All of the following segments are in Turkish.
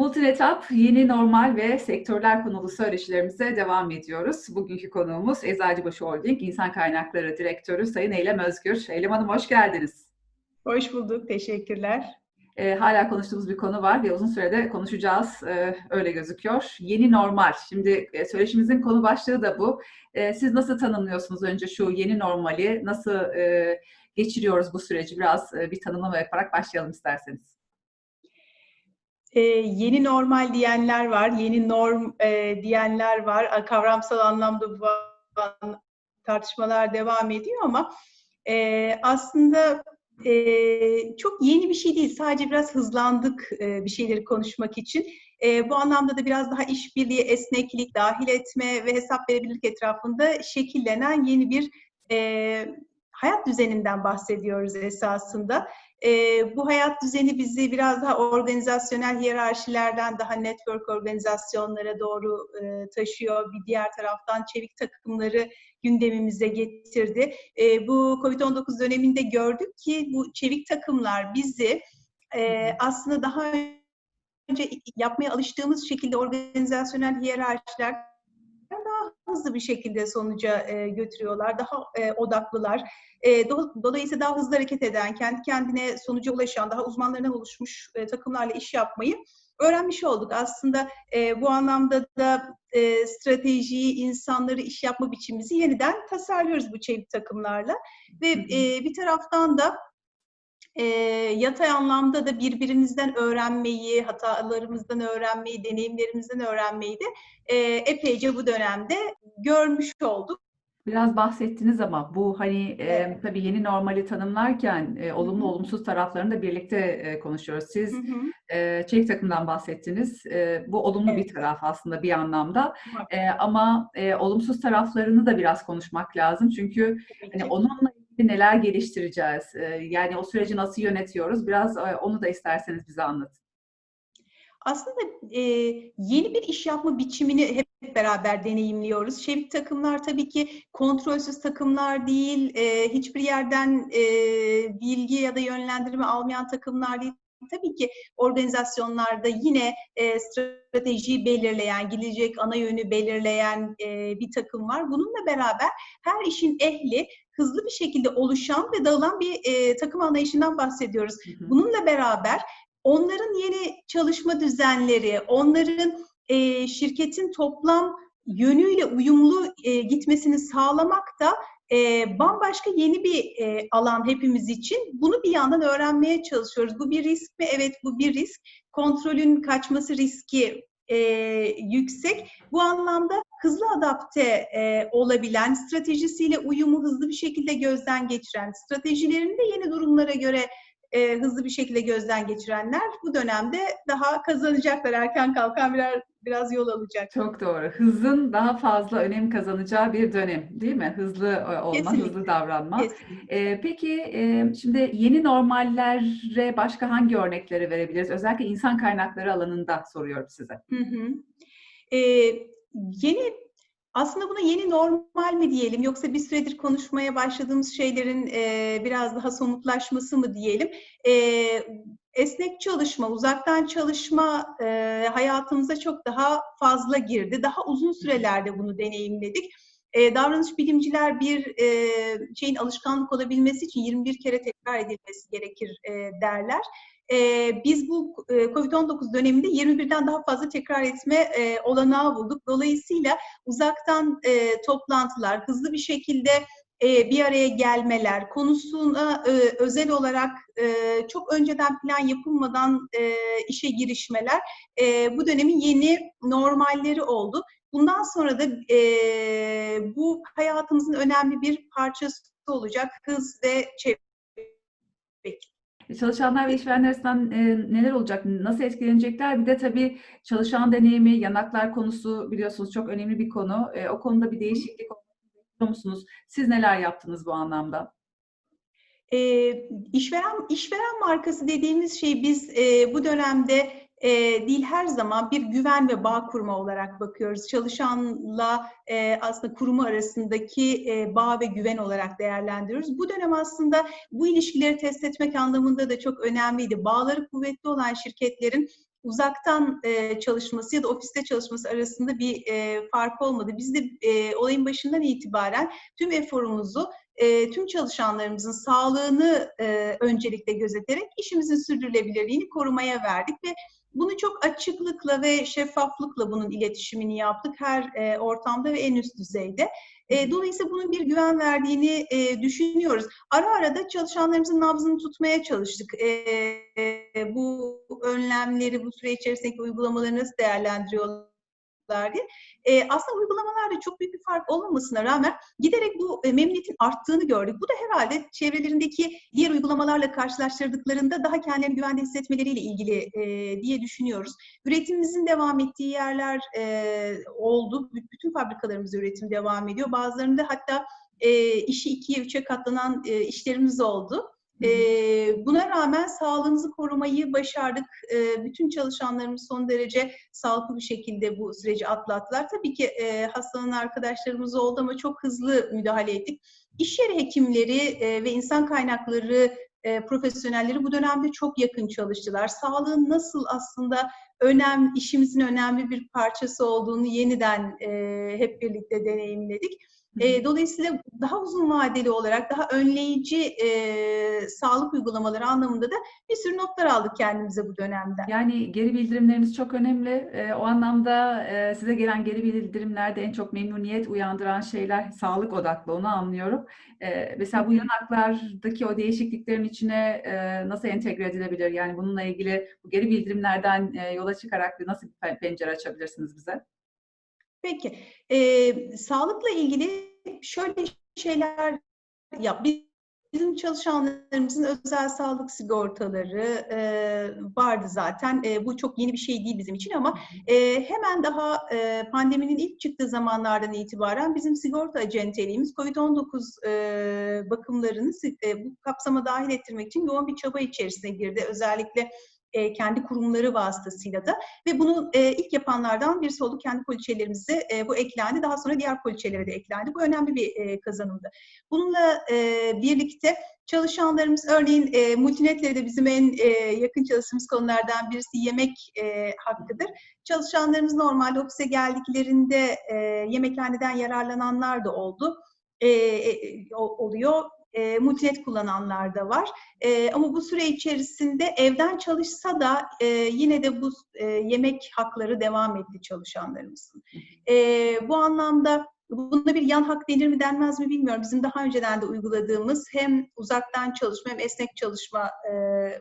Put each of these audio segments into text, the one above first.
Multinetap yeni normal ve sektörler konulu söyleşilerimize devam ediyoruz. Bugünkü konuğumuz Eczacıbaşı Holding İnsan Kaynakları Direktörü Sayın Eylem Özgür. Eylem Hanım hoş geldiniz. Hoş bulduk, teşekkürler. E, hala konuştuğumuz bir konu var ve uzun sürede konuşacağız. E, öyle gözüküyor. Yeni normal. Şimdi e, söyleşimizin konu başlığı da bu. E, siz nasıl tanımlıyorsunuz önce şu yeni normali? Nasıl e, geçiriyoruz bu süreci? Biraz e, bir tanımlama yaparak başlayalım isterseniz. Ee, yeni normal diyenler var, yeni norm e, diyenler var. Kavramsal anlamda bu tartışmalar devam ediyor ama e, aslında e, çok yeni bir şey değil. Sadece biraz hızlandık e, bir şeyleri konuşmak için. E, bu anlamda da biraz daha işbirliği, esneklik, dahil etme ve hesap verebilirlik etrafında şekillenen yeni bir e, hayat düzeninden bahsediyoruz esasında. E, bu hayat düzeni bizi biraz daha organizasyonel hiyerarşilerden daha network organizasyonlara doğru e, taşıyor. Bir diğer taraftan çevik takımları gündemimize getirdi. E, bu COVID-19 döneminde gördük ki bu çevik takımlar bizi e, aslında daha önce yapmaya alıştığımız şekilde organizasyonel hiyerarşiler hızlı bir şekilde sonuca e, götürüyorlar, daha e, odaklılar. E, do, dolayısıyla daha hızlı hareket eden, kendi kendine sonuca ulaşan, daha uzmanlarından oluşmuş e, takımlarla iş yapmayı öğrenmiş olduk. Aslında e, bu anlamda da e, stratejiyi, insanları, iş yapma biçimimizi yeniden tasarlıyoruz bu çevik takımlarla. Ve e, bir taraftan da e, yatay anlamda da birbirimizden öğrenmeyi, hatalarımızdan öğrenmeyi, deneyimlerimizden öğrenmeyi de e, epeyce bu dönemde görmüş olduk. Biraz bahsettiniz ama bu hani e, tabii yeni normali tanımlarken e, olumlu Hı-hı. olumsuz taraflarını da birlikte e, konuşuyoruz. Siz e, çelik takımdan bahsettiniz. E, bu olumlu evet. bir taraf aslında bir anlamda. E, ama e, olumsuz taraflarını da biraz konuşmak lazım. Çünkü hani onunla neler geliştireceğiz? E, yani o süreci nasıl yönetiyoruz? Biraz e, onu da isterseniz bize anlatın. Aslında e, yeni bir iş yapma biçimini hep beraber deneyimliyoruz. Çevik takımlar tabii ki kontrolsüz takımlar değil, e, hiçbir yerden e, bilgi ya da yönlendirme almayan takımlar değil. Tabii ki organizasyonlarda yine e, stratejiyi belirleyen, gidecek ana yönü belirleyen e, bir takım var. Bununla beraber her işin ehli hızlı bir şekilde oluşan ve dağılan bir e, takım anlayışından bahsediyoruz. Bununla beraber onların yeni çalışma düzenleri, onların e, şirketin toplam yönüyle uyumlu e, gitmesini sağlamak da e, bambaşka yeni bir e, alan hepimiz için. Bunu bir yandan öğrenmeye çalışıyoruz. Bu bir risk mi? Evet bu bir risk. Kontrolün kaçması riski e, yüksek. Bu anlamda hızlı adapte e, olabilen, stratejisiyle uyumu hızlı bir şekilde gözden geçiren, stratejilerini de yeni durumlara göre e, hızlı bir şekilde gözden geçirenler bu dönemde daha kazanacaklar. Erken kalkan birer biraz yol alacak. Çok doğru. Hızın daha fazla önem kazanacağı bir dönem değil mi? Hızlı e, olma, Kesinlikle. hızlı davranma. Ee, peki e, şimdi yeni normallere başka hangi örnekleri verebiliriz? Özellikle insan kaynakları alanında soruyorum size. Hı hı. Ee, yeni aslında buna yeni normal mi diyelim yoksa bir süredir konuşmaya başladığımız şeylerin e, biraz daha somutlaşması mı diyelim? E, esnek çalışma, uzaktan çalışma e, hayatımıza çok daha fazla girdi. Daha uzun sürelerde bunu deneyimledik. E, davranış bilimciler bir e, şeyin alışkanlık olabilmesi için 21 kere tekrar edilmesi gerekir e, derler e, biz bu e, COVID-19 döneminde 21'den daha fazla tekrar etme e, olanağı bulduk. Dolayısıyla uzaktan e, toplantılar, hızlı bir şekilde e, bir araya gelmeler, konusuna e, özel olarak e, çok önceden plan yapılmadan e, işe girişmeler e, bu dönemin yeni normalleri oldu. Bundan sonra da e, bu hayatımızın önemli bir parçası olacak hız ve çevre. Çalışanlar ve işverenler arasından e, neler olacak, nasıl etkilenecekler? Bir de tabii çalışan deneyimi, yanaklar konusu biliyorsunuz çok önemli bir konu. E, o konuda bir değişiklik olmasını musunuz? Siz neler yaptınız bu anlamda? E, işveren işveren markası dediğimiz şey biz e, bu dönemde e, değil her zaman bir güven ve bağ kurma olarak bakıyoruz. Çalışanla e, aslında kurumu arasındaki e, bağ ve güven olarak değerlendiriyoruz. Bu dönem aslında bu ilişkileri test etmek anlamında da çok önemliydi. Bağları kuvvetli olan şirketlerin uzaktan e, çalışması ya da ofiste çalışması arasında bir e, fark olmadı. Biz de e, olayın başından itibaren tüm eforumuzu e, tüm çalışanlarımızın sağlığını e, öncelikle gözeterek işimizin sürdürülebilirliğini korumaya verdik ve bunu çok açıklıkla ve şeffaflıkla bunun iletişimini yaptık her e, ortamda ve en üst düzeyde. E, dolayısıyla bunun bir güven verdiğini e, düşünüyoruz. Ara ara da çalışanlarımızın nabzını tutmaya çalıştık. E, e, bu önlemleri, bu süre içerisindeki uygulamaları nasıl değerlendiriyorlar diye. E, aslında uygulamalarda çok büyük bir fark olmamasına rağmen giderek bu e, memnuniyetin arttığını gördük. Bu da herhalde çevrelerindeki diğer uygulamalarla karşılaştırdıklarında daha kendilerini güvende hissetmeleriyle ilgili e, diye düşünüyoruz. Üretimimizin devam ettiği yerler e, oldu. Bütün fabrikalarımızda üretim devam ediyor. Bazılarında hatta e, işi ikiye, üçe katlanan e, işlerimiz oldu. E, buna rağmen sağlığımızı korumayı başardık. E, bütün çalışanlarımız son derece sağlıklı bir şekilde bu süreci atlattılar. Tabii ki e, hastalanan arkadaşlarımız oldu ama çok hızlı müdahale ettik. İş yeri hekimleri e, ve insan kaynakları e, profesyonelleri bu dönemde çok yakın çalıştılar. Sağlığın nasıl aslında önem, işimizin önemli bir parçası olduğunu yeniden e, hep birlikte deneyimledik. E, dolayısıyla daha uzun vadeli olarak daha önleyici e, sağlık uygulamaları anlamında da bir sürü notlar aldık kendimize bu dönemden. Yani geri bildirimleriniz çok önemli. E, o anlamda e, size gelen geri bildirimlerde en çok memnuniyet uyandıran şeyler sağlık odaklı onu anlıyorum. E, mesela bu yanaklardaki o değişikliklerin içine e, nasıl entegre edilebilir? Yani bununla ilgili bu geri bildirimlerden e, yola çıkarak nasıl bir pencere açabilirsiniz bize? Peki, e, sağlıkla ilgili şöyle şeyler yap. Bizim çalışanlarımızın özel sağlık sigortaları e, vardı zaten. E, bu çok yeni bir şey değil bizim için ama e, hemen daha e, pandeminin ilk çıktığı zamanlardan itibaren bizim sigorta acenteliğimiz COVID-19 e, bakımlarını e, bu kapsama dahil ettirmek için yoğun bir çaba içerisine girdi. Özellikle e, kendi kurumları vasıtasıyla da ve bunu e, ilk yapanlardan birisi oldu. Kendi poliçelerimize e, bu eklendi. Daha sonra diğer poliçelere de eklendi. Bu önemli bir e, kazanımdı. Bununla e, birlikte çalışanlarımız örneğin e, multinetleri de bizim en e, yakın çalıştığımız konulardan birisi yemek e, hakkıdır. Çalışanlarımız normalde ofise geldiklerinde e, yemekhaneden yararlananlar da oldu. E, e, oluyor e, multinet kullananlar da var. E, ama bu süre içerisinde evden çalışsa da e, yine de bu e, yemek hakları devam etti çalışanlarımızın. E, bu anlamda Bunda bir yan hak denir mi denmez mi bilmiyorum. Bizim daha önceden de uyguladığımız hem uzaktan çalışma hem esnek çalışma e,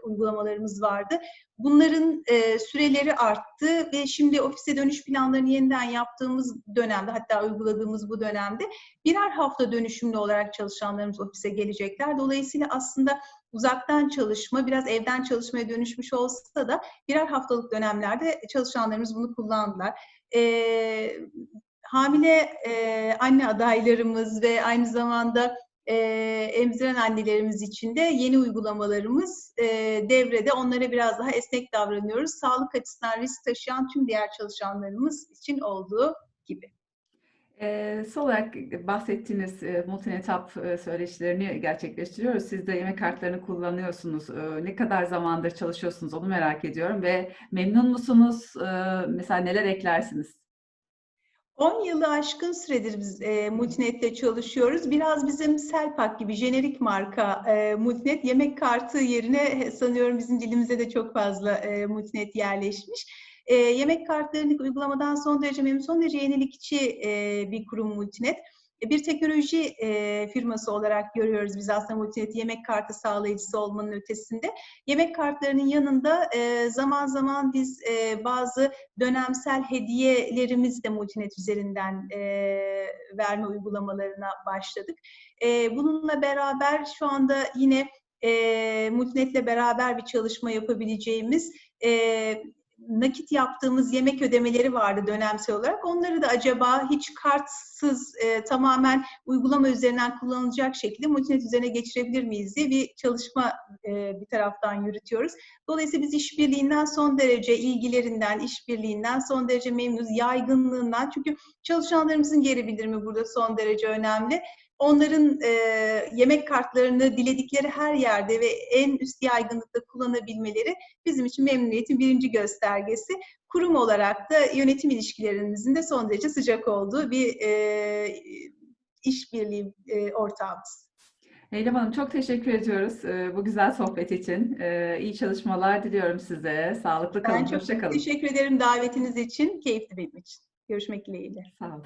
uygulamalarımız vardı. Bunların e, süreleri arttı ve şimdi ofise dönüş planlarını yeniden yaptığımız dönemde hatta uyguladığımız bu dönemde birer hafta dönüşümlü olarak çalışanlarımız ofise gelecekler. Dolayısıyla aslında uzaktan çalışma biraz evden çalışmaya dönüşmüş olsa da birer haftalık dönemlerde çalışanlarımız bunu kullandılar. E, hamile e, anne adaylarımız ve aynı zamanda e, emziren annelerimiz için de yeni uygulamalarımız e, devrede. Onlara biraz daha esnek davranıyoruz. Sağlık açısından risk taşıyan tüm diğer çalışanlarımız için olduğu gibi. E, son olarak bahsettiğiniz e, multinetap e, söyleşilerini gerçekleştiriyoruz. Siz de yemek kartlarını kullanıyorsunuz. E, ne kadar zamandır çalışıyorsunuz onu merak ediyorum ve memnun musunuz? E, mesela neler eklersiniz? 10 yılı aşkın süredir biz e, Multinet'te çalışıyoruz. Biraz bizim Selpak gibi jenerik marka e, Multinet yemek kartı yerine sanıyorum bizim dilimize de çok fazla e, Multinet yerleşmiş. E, yemek kartlarını uygulamadan son derece memnun, son derece yenilikçi e, bir kurum Multinet. E, bir teknoloji e, firması olarak görüyoruz biz aslında Multinet yemek kartı sağlayıcısı olmanın ötesinde. Yemek kartlarının yanında e, zaman zaman biz e, bazı dönemsel hediyelerimiz de Multinet üzerinden e, verme uygulamalarına başladık. E, bununla beraber şu anda yine e, Multinet'le beraber bir çalışma yapabileceğimiz e, nakit yaptığımız yemek ödemeleri vardı dönemsel olarak. Onları da acaba hiç kartsız e, tamamen uygulama üzerinden kullanılacak şekilde multinet üzerine geçirebilir miyiz diye bir çalışma e, bir taraftan yürütüyoruz. Dolayısıyla biz işbirliğinden son derece ilgilerinden, işbirliğinden son derece memnunuz, yaygınlığından. Çünkü çalışanlarımızın geri bildirimi burada son derece önemli. Onların e, yemek kartlarını diledikleri her yerde ve en üst yaygınlıkta kullanabilmeleri bizim için memnuniyetin birinci göstergesi. Kurum olarak da yönetim ilişkilerimizin de son derece sıcak olduğu bir e, işbirliği e, ortağımız. Eylem Hanım çok teşekkür ediyoruz e, bu güzel sohbet için. E, iyi çalışmalar diliyorum size. Sağlıklı kalın, Ben çok hoşça kalın. teşekkür ederim davetiniz için. Keyifli benim için. Görüşmek dileğiyle. Sağ olun.